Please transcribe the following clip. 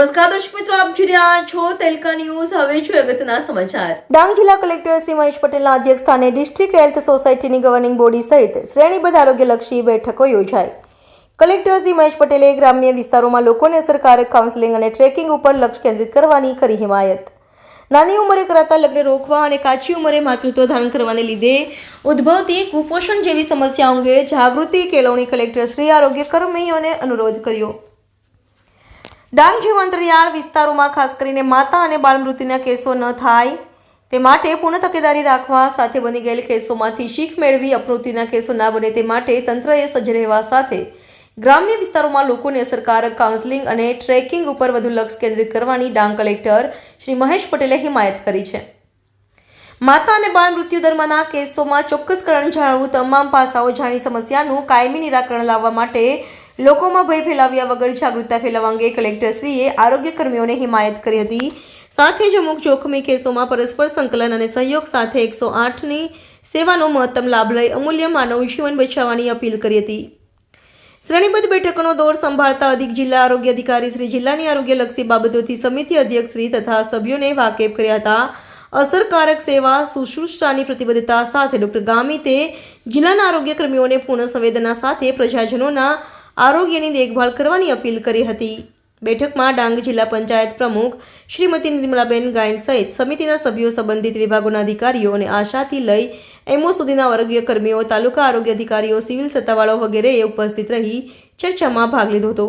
નમસ્કાર દર્શક મિત્રો, આપ જોઈ રહ્યા છો તેલકા ન્યૂઝ. હવે છો અગત્યના સમાચાર. ડાંગ જિલ્લા કલેક્ટર શ્રી મહેશ પટેલના અધ્યક્ષસ્થાને ડિસ્ટ્રિક્ટ હેલ્થ સોસાયટીની ગવર્નિંગ બોડી સહિત શ્રેણીબદ્ધ આરોગ્યલક્ષી બેઠકો યોજાઈ. કલેક્ટર શ્રી મહેશ પટેલે ગ્રામ્ય વિસ્તારોમાં લોકોને અસરકારક કાઉન્સેલિંગ અને ટ્રેકિંગ ઉપર લક્ષ કેન્દ્રિત કરવાની કરી હિમાયત. નાની ઉંમરે કરાતા લગ્ન રોકવા અને કાચી ઉંમરે માતૃત્વ ધારણ કરવાને લીધે ઉદ્ભવતી કુપોષણ જેવી સમસ્યા અંગે જાગૃતિ કેળવણી કલેક્ટર શ્રી આરોગ્ય કર્મીઓને અનુરોધ કર્યો. ડાંગ જેવા અંતરિયાળ વિસ્તારોમાં ખાસ કરીને માતા અને બાળ મૃત્યુના કેસો ન થાય તે માટે પૂર્ણ તકેદારી રાખવા સાથે બની ગયેલ કેસોમાંથી શીખ મેળવી અપ્રવૃત્તિના કેસો ના બને તે માટે તંત્રએ સજ્જ રહેવા સાથે ગ્રામ્ય વિસ્તારોમાં લોકોને અસરકારક કાઉન્સેલિંગ અને ટ્રેકિંગ ઉપર વધુ લક્ષ કેન્દ્રિત કરવાની ડાંગ કલેક્ટર શ્રી મહેશ પટેલે હિમાયત કરી છે. માતા અને બાળ મૃત્યુ દરમાંના કેસોમાં ચોક્કસકરણ જાળવવું તમામ પાસાઓ જાણી સમસ્યાનું કાયમી નિરાકરણ લાવવા માટે લોકોમાં ભય ફેલાવ્યા વગર જાગૃતતા ફેલાવવા અંગે કલેક્ટરશ્રીએ આરોગ્ય કર્મીઓને હિમાયત કરી હતી. સાથે જ અમુક જોખમી કેસોમાં પરસ્પર સંકલન અને સહયોગ સાથે એકસો આઠની સેવાનો મહત્તમ લાભ લઈ અમૂલ્ય માનવ જીવન બચાવવાની અપીલ કરી હતી. શ્રેણીબદ્ધ બેઠકોનો દોર સંભાળતા અધિક જિલ્લા આરોગ્ય અધિકારી શ્રી જિલ્લાની આરોગ્યલક્ષી બાબતોથી સમિતિ અધ્યક્ષ શ્રી તથા સભ્યોને વાકેફ કર્યા હતા. અસરકારક સેવા, શુશ્રૂષાની પ્રતિબદ્ધતા સાથે ડોક્ટર ગામિતે જિલ્લાના આરોગ્ય કર્મીઓને પૂર્ણ સંવેદના સાથે પ્રજાજનોના આરોગ્યની દેખભાળ કરવાની અપીલ કરી હતી. બેઠકમાં ડાંગ જિલ્લા પંચાયત પ્રમુખ શ્રીમતી નિર્મલાબેન ગાયન સહિત સમિતિના સભ્યો સંબંધિત વિભાગોના અધિકારીઓ અને આશાથી લઈ એમઓ સુધીના આરોગ્ય કર્મીઓ, તાલુકા આરોગ્ય અધિકારીઓ, સિવિલ સત્તાવાળાઓ વગેરેએ ઉપસ્થિત રહી ચર્ચામાં ભાગ લીધો હતો.